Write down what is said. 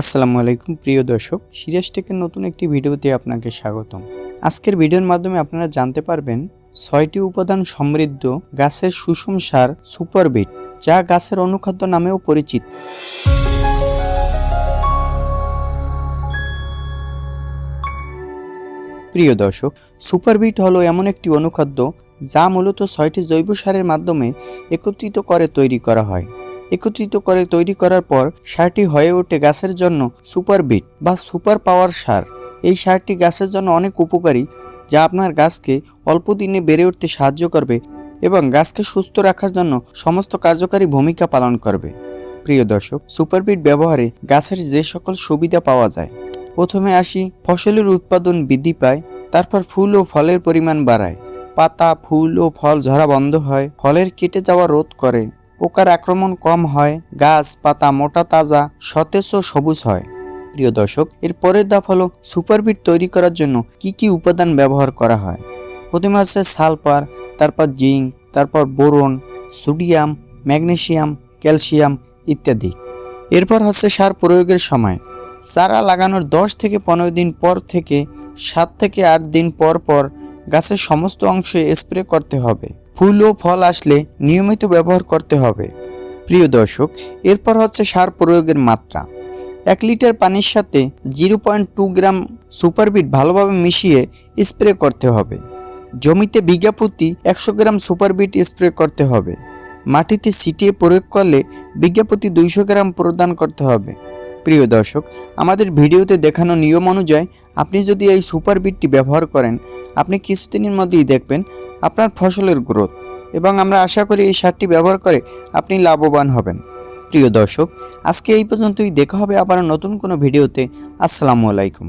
আসসালামু আলাইকুম, প্রিয় দর্শক। সিরিয়াস টেকের নতুন একটি ভিডিওতে আপনাকে স্বাগতম। আজকের ভিডিওর মাধ্যমে আপনারা জানতে পারবেন ছয়টি উপাদান সমৃদ্ধ গাছের সুষম সার সুপারবিট, যা গাছের অনুখাদ্য নামেও পরিচিত। প্রিয় দর্শক, সুপারবিট হলো এমন একটি অনুখাদ্য যা মূলত ছয়টি জৈব সারের মাধ্যমে একত্রিত করে তৈরি করা হয়। একত্রিত করে তৈরি করার পর সারটি হয়ে ওঠে গাছের জন্য সুপারবিট বা সুপার পাওয়ার সার। এই সারটি গাছের জন্য অনেক উপকারী, যা আপনার গাছকে অল্প দিনে বেড়ে উঠতে সাহায্য করবে এবং গাছকে সুস্থ রাখার জন্য সমস্ত কার্যকারী ভূমিকা পালন করবে। প্রিয় দর্শক সুপারবিট ব্যবহারে গাছের যে সকল সুবিধা পাওয়া যায়। প্রথমে আসি, ফসলের উৎপাদন বৃদ্ধি পায়, তারপর ফুল ও ফলের পরিমাণ বাড়ায়। পাতা, ফুল ও ফল ঝরা বন্ধ হয়, ফলের কেটে যাওয়া রোধ করে। পোকার আক্রমণ কম হয়, গাছ, পাতা মোটা, তাজা, সতেজ ও সবুজ হয়। প্রিয় দর্শক, এর পরের ধাপ হলো সুপারবিট তৈরি করার জন্য কি কি উপাদান ব্যবহার করা হয়। প্রথমে হচ্ছে সালফার, তারপর জিঙ্ক, তারপর বোরন, সোডিয়াম ম্যাগনেশিয়াম ক্যালসিয়াম ইত্যাদি। এরপর হচ্ছে সার প্রয়োগের সময়। চারা লাগানোর দশ থেকে পনেরো দিন পর থেকে সাত থেকে আট দিন পর পর গাছের সমস্ত অংশে স্প্রে করতে হবে। ফুল ও ফল আসলে নিয়মিত ব্যবহার করতে হবে। প্রিয় দর্শক, এরপর হচ্ছে সার প্রয়োগের মাত্রা। এক লিটার পানির সাথে জিরো পয়েন্ট টু গ্রাম সুপারবিট ভালোভাবে মিশিয়ে স্প্রে করতে হবে। জমিতে বিঘা প্রতি একশো গ্রাম সুপারবিট স্প্রে করতে হবে। মাটিতে ছিটিয়ে প্রয়োগ করলে প্রতি দুইশো গ্রাম প্রদান করতে হবে। প্রিয় দর্শক, আমাদের ভিডিওতে দেখানো নিয়ম অনুযায়ী আপনি যদি এই সুপার বিটটি ব্যবহার করেন, আপনি কিছুদিনের মধ্যেই দেখবেন আপনার ফসলের গ্রোথ এবং আমরা আশা করি এই সারটি ব্যবহার করে আপনি লাভবান হবেন। প্রিয় দর্শক, আজকে এই পর্যন্তই। দেখা হবে আবার নতুন কোনো ভিডিওতে। আসসালামু আলাইকুম।